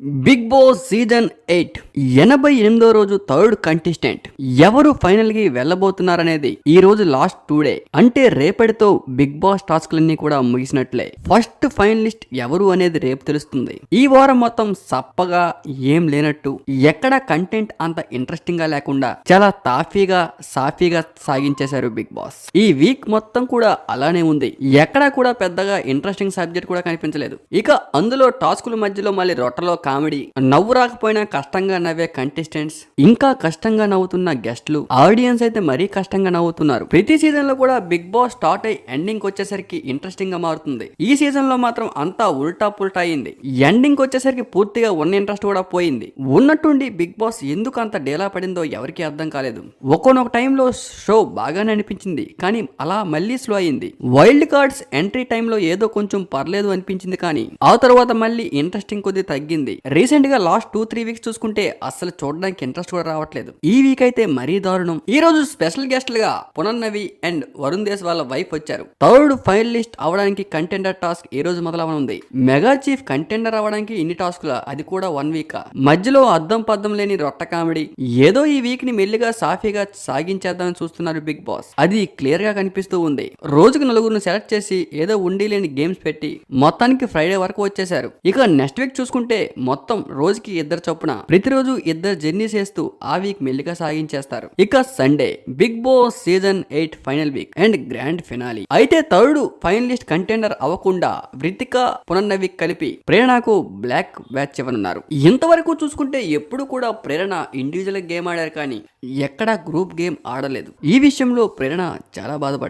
Big boss season eight ఎనభై ఎనిమిదో రోజు థర్డ్ కంటెస్టెంట్ ఎవరు ఫైనల్కి వెళ్ళబోతున్నారనేది ఈ రోజు లాస్ట్ టూ డే అంటే రేపటితో బిగ్ బాస్ టాస్క్లన్నీ కూడా ముగిసినట్లే. ఫస్ట్ ఫైనలిస్ట్ ఎవరు అనేది రేపు తెలుస్తుంది. ఈ వారం మొత్తం సప్పగా ఏం లేనట్టు ఎక్కడ కంటెంట్ అంత ఇంట్రెస్టింగ్గా లేకుండా చాలా తాఫీగా సాఫీగా సాగించేశారు బిగ్ బాస్. ఈ వీక్ మొత్తం కూడా అలానే ఉంది. ఎక్కడా కూడా పెద్దగా ఇంట్రెస్టింగ్ సబ్జెక్ట్ కూడా కనిపించలేదు. ఇక అందులో టాస్కుల మధ్యలో మళ్ళీ రొట్టలో కామెడీ. నవ్వు రాకపోయినా కష్టంగా నవ్వే కంటెస్టెంట్స్ ఇంకా కష్టంగా నవ్వుతున్న గెస్ట్లు ఆడియన్స్ అయితే మరీ కష్టంగా నవ్వుతున్నారు. ప్రతి సీజన్లో కూడా బిగ్ బాస్ స్టార్ట్ అయ్యి ఎండింగ్ వచ్చేసరికి ఇంట్రెస్టింగ్గా మారుతుంది. ఈ సీజన్లో మాత్రం అంతా ఉల్టా పుల్టా అయింది. ఎండింగ్ వచ్చేసరికి పూర్తిగా ఉన్న ఇంట్రెస్ట్ కూడా పోయింది. ఉన్నట్టుండి బిగ్ బాస్ ఎందుకు అంత డేలా పడిందో ఎవరికీ అర్థం కాలేదు. ఒక్కొనొక టైంలో షో బాగానే అనిపించింది కానీ అలా మళ్ళీ స్లో అయింది. వైల్డ్ కార్డ్స్ ఎంట్రీ టైంలో ఏదో కొంచెం పర్లేదు అనిపించింది కానీ ఆ తర్వాత మళ్ళీ ఇంట్రెస్టింగ్ కొద్ది తగ్గింది. రీసెంట్గా లాస్ట్ టూ త్రీ వీక్స్ చూసుకుంటే అసలు చూడడానికి ఇంట్రెస్ట్ కూడా రావట్లేదు. ఈ వీక్ అయితే మరీ దారుణం. ఈ రోజు స్పెషల్ గెస్ట్లుగా పునర్నవి అండ్ వరుణ్ దేశ్ వాళ్ళ వైఫ్ వచ్చారు. థర్డ్ ఫైనలిస్ట్ అవడానికి కంటెండర్ టాస్క్ ఈ రోజు మొదలవనుంది. మెగా చీఫ్ కంటెండర్ అవడానికి ఇన్ని టాస్క్ల? అది కూడా వన్ వీక్? మధ్యలో అద్దం పద్దం లేని రొట్ట కామెడీ. ఏదో ఈ వీక్ని మెల్లిగా సాఫీగా సాగించేద్దామని చూస్తున్నారు బిగ్ బాస్. అది క్లియర్గా కనిపిస్తూ ఉంది. రోజుకు నలుగురిని సెలెక్ట్ చేసి ఏదో ఉండి లేని గేమ్స్ పెట్టి మొత్తానికి ఫ్రైడే వరకు వచ్చేసారు ఇక నెక్స్ట్ వీక్ చూసుకుంటే మొత్తం రోజుకి ఇద్దరు చొప్పున ప్రతిరోజు ఇద్దరు జర్నీ చేస్తూ ఆ వీక్ మెల్లిగా సాగించేస్తారు. ఇక Sunday big boss season eight final week and grand finale అయితే థర్డ్ ఫైనలిస్ట్ కంటెండర్ అవ్వకుండా వృతిక పునర్నవి కలిపి ప్రేరణకు బ్లాక్ బ్యాచ్ ఇవ్వనున్నారు. ఇంతవరకు చూసుకుంటే ఎప్పుడు కూడా ప్రేరణ ఇండివిజువల్ గేమ్ ఆడారు కానీ ఎక్కడా గ్రూప్ గేమ్ ఆడలేదు. ఈ విషయంలో ప్రేరణ చాలా బాధపడ్డారు.